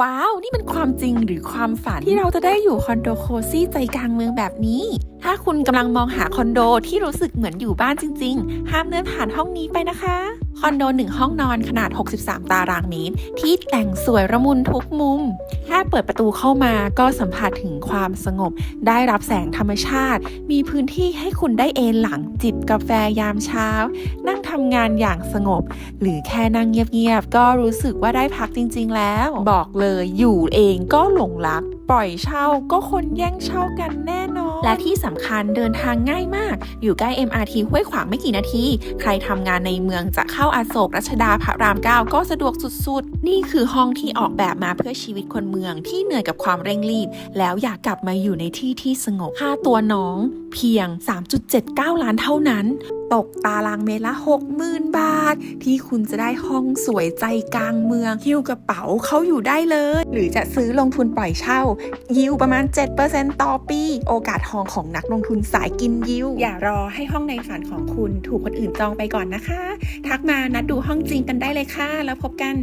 ว้าว นี่มันความจริงหรือความฝันที่เราจะได้อยู่คอนโดโคซี่ใจกลางเมืองแบบนี้ ถ้าคุณกำลังมองหาคอนโดที่รู้สึกเหมือนอยู่บ้านจริง ๆ ห้ามเดินผ่านห้องนี้ไปนะคะ คอนโดหนึ่งห้องนอนขนาด 63 ตารางเมตร ที่แต่งสวยระมุนทุกมุม แค่เปิดประตูเข้ามาก็สัมผัสถึงความสงบ ได้รับแสงธรรมชาติ มีพื้นที่ให้คุณได้เอนหลังจิบกาแฟยามเช้า นั่งทำงานอย่างสงบ หรือแค่นั่งเงียบๆ ก็รู้สึกว่าได้พักจริง ๆ แล้ว บอกเลยอยู่เองก็หลงรัก ปล่อยเช่าก็คนแย่งเช่ากันแน่นอน และที่สำคัญเดินทางง่ายมาก อยู่ใกล้ MRT ห้วยขวางไม่กี่นาที ใครทำงานในเมืองจะเข้าอาโศกรัชดาพระราม9ก็สะดวกสุดๆ นี่คือห้องที่ออกแบบมาเพื่อชีวิตคนเมืองที่เหนื่อยกับความเร่งรีบ แล้วอยากกลับมาอยู่ในที่ที่สงบค่าตัวน้อง เพียง 3.79 ล้านเท่านั้น ตกตารางเมตรละ 60,000 บาท ที่คุณจะได้ห้องสวยใจกลางเมืองหิ้วกระเป๋าเขาอยู่ได้เลย หรือจะซื้อลงทุนปล่อยเช่า ยิวประมาณ 7%ต่อปี โอกาสทองของนักลงทุนสายกินยิว อย่ารอให้ห้องในฝันของคุณถูกคนอื่นจองไปก่อนนะคะ ทักมานัดดูห้องจริงกันได้เลยค่ะ แล้วพบกัน